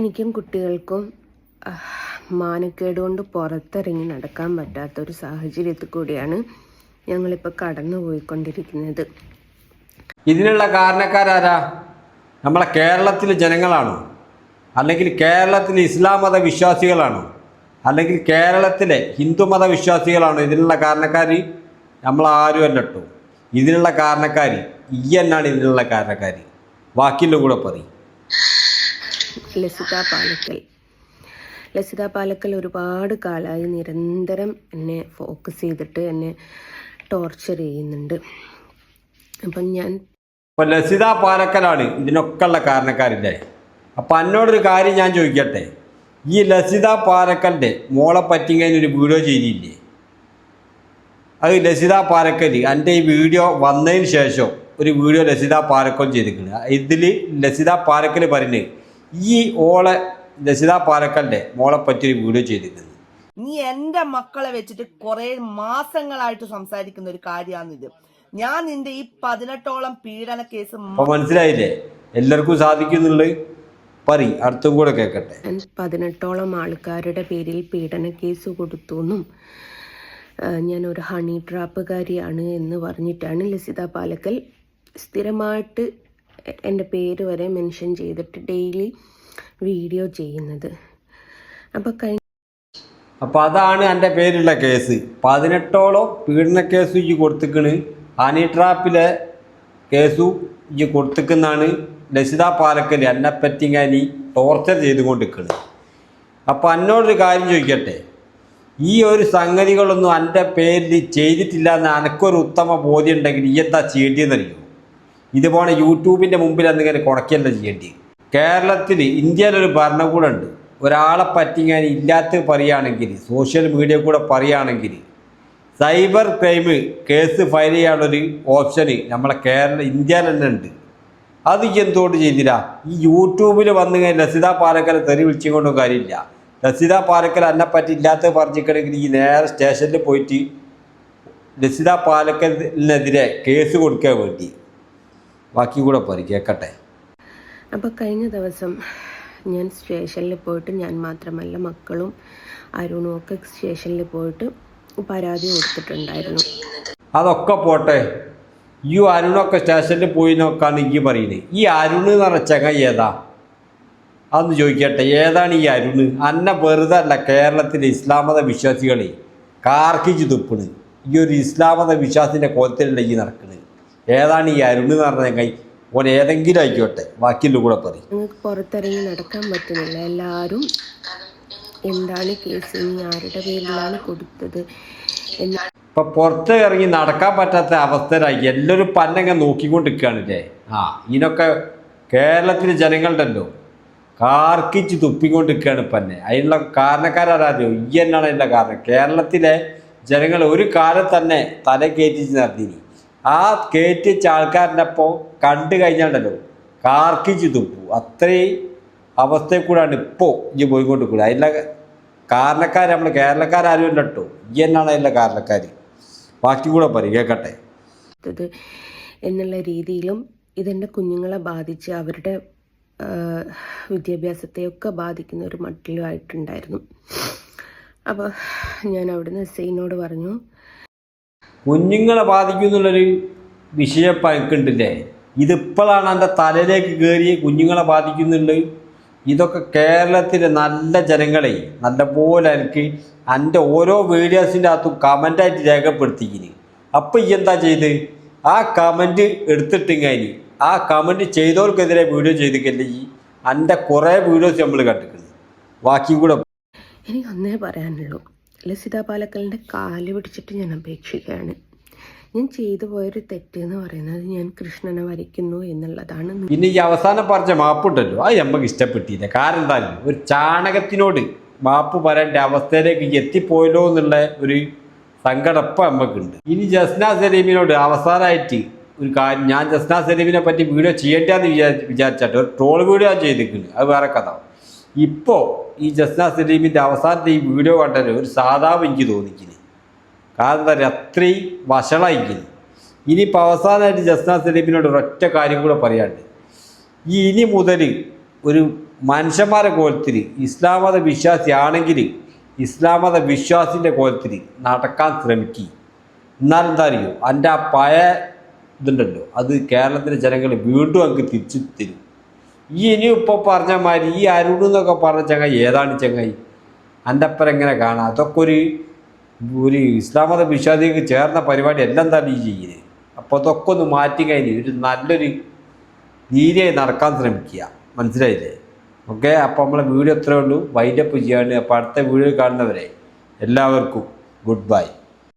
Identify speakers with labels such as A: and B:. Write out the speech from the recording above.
A: എനിക്കും കുട്ടികൾക്കും മാനക്കേട് കൊണ്ട് പുറത്തിറങ്ങി നടക്കാൻ പറ്റാത്തൊരു സാഹചര്യത്തിൽ കൂടിയാണ് ഞങ്ങളിപ്പോൾ കടന്നു പോയിക്കൊണ്ടിരിക്കുന്നത്
B: ഇതിനുള്ള കാരണക്കാരാരാ? നമ്മളെ കേരളത്തിലെ ജനങ്ങളാണോ? അല്ലെങ്കിൽ കേരളത്തിലെ ഇസ്ലാം മത വിശ്വാസികളാണോ അല്ലെങ്കിൽ കേരളത്തിലെ ഹിന്ദു മത വിശ്വാസികളാണോ ഇതിനുള്ള കാരണക്കാർ നമ്മളാരും അല്ല കേട്ടോ ഇതിനുള്ള കാരണക്കാർ ഈ എന്നാണ് ഇതിനുള്ള കാരണക്കാർ വാക്കിലും കൂടെ പറയും.
A: ലസിത പാലക്കൽ ലസിത പാലക്കൽ ഒരുപാട് കാലമായി നിരന്തരം എന്നെ ഫോക്കസ് ചെയ്തിട്ട് എന്നെ ടോർച്ചർ ചെയ്യുന്നുണ്ട്. അപ്പം ഞാൻ
B: അപ്പം ലസിത പാലക്കലാണ് ഇതിനൊക്കെ ഉള്ള കാരണക്കാരില്ലേ? അപ്പം എന്നോടൊരു കാര്യം ഞാൻ ചോദിക്കട്ടെ? ഈ ലസിത പാലക്കലിന്റെ മോളെ പറ്റിങ്ങതിന് ഒരു വീഡിയോ ചെയ്തില്ലേ? അത് ലസിത പാലക്കൽ എന്റെ ഈ വീഡിയോ വന്നതിന് ശേഷം ഒരു വീഡിയോ ലസിത പാലക്കൽ ചെയ്തിട്ടുണ്ട് ഇതിൽ ലസിത പാലക്കൽ പറയുന്നത് ഈ ഓളെ ലസിത പാലക്കലിന്റെ മോളെ പറ്റി ഒരു വീഡിയോ ചെയ്തിരിക്കുന്നത്
C: നീ എന്റെ മക്കളെ വെച്ചിട്ട് കുറെ മാസങ്ങളായിട്ട് സംസാരിക്കുന്ന ഒരു കാര്യമാണിത്. ഞാൻ നിന്റെ ഈ പതിനെട്ടോളം പീഡന കേസ്
B: മനസ്സിലായില്ലേ? എല്ലാവർക്കും സാധിക്കുന്നുള്ളത് പറി അടുത്തും കൂടെ കേൾക്കട്ടെ.
A: പതിനെട്ടോളം ആൾക്കാരുടെ പേരിൽ പീഡന കേസ് കൊടുത്തു എന്നും ഞാൻ ഒരു ഹണി ട്രാപ്പുകാരിയാണ് എന്ന് പറഞ്ഞിട്ടാണ് ലസിത പാലക്കൽ സ്ഥിരമായിട്ട് എന്റെ പേര് വരെ മെൻഷൻ ചെയ്തിട്ട് ഡെയിലി വീഡിയോ ചെയ്യുന്നത്. അപ്പോൾ കഴിഞ്ഞ
B: അപ്പോൾ അതാണ് എന്റെ പേരുള്ള കേസ്. പതിനെട്ടോളം പീഡന കേസ് ഇജ്ജ് കൊടുത്തിക്കണ്. ഹണി ട്രാപ്പിലെ കേസു ഇജ്ജ് കൊടുത്തിക്കുന്നാണ് ലസിത പാലക്കൽ എന്നെ പറ്റിങ്ങാനി ടോർച്ചർ ചെയ്തുകൊണ്ടിരിക്കുന്നത് അപ്പോൾ എന്നോടൊരു കാര്യം ചോദിക്കട്ടെ? ഈ ഒരു സംഗതികളൊന്നും എന്റെ പേരിൽ ചെയ്തിട്ടില്ല എന്ന് എനക്കൊരു ഉത്തമ ബോധ്യം ഉണ്ടെങ്കിൽ ഈ എന്താ ചെയ്യേണ്ടിയെന്നറിയോ ഇതുപോലെ യൂട്യൂബിന്റെ മുമ്പിൽ എന്തെങ്കിലും കുറയ്ക്കല്ല ചെയ്യേണ്ടി. കേരളത്തിൽ ഇന്ത്യയിലൊരു ഭരണകൂടമുണ്ട്. ഒരാളെ പറ്റിങ്ങാൻ ഇല്ലാത്ത പറയുകയാണെങ്കിൽ സോഷ്യൽ മീഡിയ കൂടെ പറയുകയാണെങ്കിൽ സൈബർ ക്രൈം കേസ് ഫയൽ ചെയ്യാനുള്ളൊരു ഓപ്ഷന് നമ്മളെ കേരള ഇന്ത്യയിൽ തന്നെ ഉണ്ട്. അത് എന്തുകൊണ്ട് ചെയ്തില്ല? ഈ യൂട്യൂബിൽ വന്നു കഴിഞ്ഞാൽ ലസിത പാലക്കലെ തെറി വിളിച്ചുകൊണ്ടും കാര്യമില്ല. ലസിത പാലക്കൽ എന്നെ പറ്റി ഇല്ലാത്ത പറഞ്ഞിട്ടുണ്ടെങ്കിൽ ഈ നേരെ സ്റ്റേഷനിൽ പോയിട്ട് ലസിത പാലക്കലിനെതിരെ കേസ് കൊടുക്കാൻ വേണ്ടി. ബാക്കി കൂടെ പറ കേൾക്കട്ടെ
A: അപ്പോൾ കഴിഞ്ഞ ദിവസം ഞാൻ സ്റ്റേഷനിൽ പോയിട്ട് ഞാൻ മാത്രമല്ല മക്കളും അരുണും ഒക്കെ സ്റ്റേഷനിൽ പോയിട്ട് പരാതി കൊടുത്തിട്ടുണ്ടായിരുന്നു.
B: അതൊക്കെ പോട്ടെ. ഈ അരുണൊക്കെ സ്റ്റേഷനിൽ പോയി നോക്കാണ് ഈ പറയുന്നത് ഈ അരുണ് എന്ന് പറഞ്ഞ ഏതാ? അതൊന്ന് ചോദിക്കട്ടെ ഏതാണ് ഈ അരുണ്? അന്ന വെറുതെ അല്ല കേരളത്തിലെ ഇസ്ലാമത വിശ്വാസികളെ കാർക്കിച്ച് തുപ്പണ്. ഈ ഒരു ഇസ്ലാമത വിശ്വാസിന്റെ കോലത്തിലല്ല ഈ നടക്കുന്നത് ഏതാണ് ഈ അരുണ് എന്ന് പറഞ്ഞ ചങ്ങായി ഓൻ ഏതെങ്കിലും ആയിക്കോട്ടെ ബാക്കിയുള്ള കൂടെ പറയും.
A: ഞങ്ങൾക്ക് പുറത്തിറങ്ങി നടക്കാൻ പറ്റുന്നില്ല. എല്ലാവരും എന്താണ് കേസ് ഇനി ആരുടെ പേരിലാണ് കൊടുത്തത്? എന്ന്
B: ഇപ്പൊ പുറത്ത് ഇറങ്ങി നടക്കാൻ പറ്റാത്ത അവസ്ഥയിലായി. എല്ലാവരും പന്നങ്ങ നോക്കിക്കൊണ്ടിരിക്കുകയാണല്ലേ ആ ഇതിനൊക്കെ കേരളത്തിലെ ജനങ്ങളുണ്ടല്ലോ. കാർക്കിച്ച് തുപ്പിക്കൊണ്ടിരിക്കുകയാണ് പന്നെ. അതിനുള്ള കാരണക്കാരാരോ ഈ എന്നാണ് അതിന്റെ കാരണം. കേരളത്തിലെ ജനങ്ങൾ ഒരു കാലം തന്നെ തല കയറ്റിച്ച് നടത്തിനി ആ കയറ്റിച്ച ആൾക്കാരുടെ അപ്പോൾ കണ്ടു കഴിഞ്ഞാണ്ടല്ലോ കാർക്കിച്ച് തുപ്പു. അത്രയും അവസ്ഥയിൽ കൂടാണ് ഇപ്പോൾ ഇനി പോയിക്കൊണ്ട് കൂടെ അതിന്റെ കാരണക്കാർ നമ്മൾ കേരളക്കാരും അല്ല കേട്ടോ ഈ എന്നാണ് അതിന്റെ കാരണക്കാർ ബാക്കി കൂടെ പറയും കേൾക്കട്ടെ
A: എന്നുള്ള രീതിയിലും ഇതെന്റെ കുഞ്ഞുങ്ങളെ ബാധിച്ച് അവരുടെ വിദ്യാഭ്യാസത്തെയൊക്കെ ബാധിക്കുന്ന ഒരു മട്ടിലുമായിട്ടുണ്ടായിരുന്നു. അപ്പോൾ ഞാൻ അവിടുന്ന് എസ് ഐനോട് പറഞ്ഞു
B: കുഞ്ഞുങ്ങളെ ബാധിക്കുന്നുള്ളൊരു വിഷയം ഇപ്പം എനിക്കുണ്ടല്ലേ ഇതിപ്പോഴാണ് എന്റെ തലയിലേക്ക് കയറി കുഞ്ഞുങ്ങളെ ബാധിക്കുന്നുണ്ട്. ഇതൊക്കെ കേരളത്തിലെ നല്ല ജനങ്ങളെ നല്ലപോലെ എനിക്ക് എന്റെ ഓരോ വീഡിയോസിന്റെ അകത്തും കമന്റായിട്ട് രേഖപ്പെടുത്തിക്കിന് അപ്പോൾ ഈ എന്താ ചെയ്ത്? ആ കമന്റ് എടുത്തിട്ടിങ്ങനെ ആ കമന്റ് ചെയ്തവർക്കെതിരെ വീഡിയോ ചെയ്തിട്ടില്ല ഈ എന്റെ കുറേ വീഡിയോസ് നമ്മൾ കണ്ടിട്ടുണ്ട്. ബാക്കി കൂടെ
A: എനിക്ക് ഒന്നേ പറയാനുള്ളൂ. ലസിത പാലക്കലിന്റെ കാൽ പിടിച്ചിട്ട് ഞാൻ അപേക്ഷിക്കുകയാണ്. ഞാൻ ചെയ്തു പോയൊരു തെറ്റ് എന്ന് പറയുന്നത് ഞാൻ കൃഷ്ണനെ വരയ്ക്കുന്നു എന്നുള്ളതാണ്.
B: പിന്നെ ഈ അവസാനം പറഞ്ഞ മാപ്പുണ്ടല്ലോ. അത് നമുക്ക് ഇഷ്ടപ്പെട്ടില്ല. കാരണം എന്താ ഒരു ചാണകത്തിനോട് മാപ്പ് പറയേണ്ട അവസ്ഥയിലേക്ക് എത്തിപ്പോയല്ലോ എന്നുള്ള ഒരു സങ്കടം ഇപ്പം നമുക്കുണ്ട്. ഇനി ജസ്ന സലീമിനോട് അവസാനമായിട്ട് ഒരു കാര്യം ഞാൻ ജസ്ന സലീമിനെ പറ്റി വീഡിയോ ചെയ്യേണ്ട എന്ന് വിചാരിച്ചിട്ട് ഒരു ട്രോൾ വീഡിയോ ചെയ്തിട്ടുണ്ട്. അത് വേറെ കഥ. ഇപ്പോൾ ഈ ജസ്ന സലീമിന്റെ അവസാനത്തെ ഈ വീഡിയോ കണ്ടല്ലോ ഒരു സാധാവ് എനിക്ക് തോന്നിക്കുന്നു കാരണം എന്താ അത്രയും വഷളായിരിക്കുന്നു ഇനിയിപ്പോൾ അവസാനമായിട്ട് ജസ്ന സലീമിനോട് ഒരൊറ്റ കാര്യം കൂടെ പറയാണ്ട് ഈ ഇനി മുതൽ ഒരു മനുഷ്യന്മാരെ കോലത്തിൽ ഇസ്ലാം മത വിശ്വാസിയാണെങ്കിൽ ഇസ്ലാം മത വിശ്വാസിന്റെ കോലത്തിൽ നടക്കാൻ ശ്രമിക്കുക എന്നാൽ എന്താ അറിയോ? എന്റെ ആ പഴയ ഇതുണ്ടല്ലോ. അത് കേരളത്തിലെ ജനങ്ങൾ വീണ്ടും അങ്ങ് തിരിച്ചു തരും. ഈ ഇനിയിപ്പോൾ പറഞ്ഞ മാതിരി ഈ അരുൺ എന്നൊക്കെ പറഞ്ഞ ചങ്ങായി ഏതാണ് ചങ്ങായി? എന്റെ അപ്പുറം എങ്ങനെ കാണാം? അതൊക്കെ ഒരു ഒരു ഇസ്ലാം മത വിശ്വാസിക്ക് ചേർന്ന പരിപാടി എല്ലാം തന്നെ ഈ ചെയ്യുന്നത് അപ്പോൾ അതൊക്കെ ഒന്ന് മാറ്റി കഴിഞ്ഞ് ഒരു നല്ലൊരു നീതിയായി നടക്കാൻ ശ്രമിക്കുക. മനസ്സിലായില്ലേ? ഓക്കെ അപ്പോൾ നമ്മളെ വീഡിയോ എത്രയേ ഉള്ളൂ. വൈൻഡപ്പ് ചെയ്യാണ് അപ്പോൾ അടുത്ത വീഡിയോ കാണുന്നവരെ എല്ലാവർക്കും ഗുഡ് ബൈ.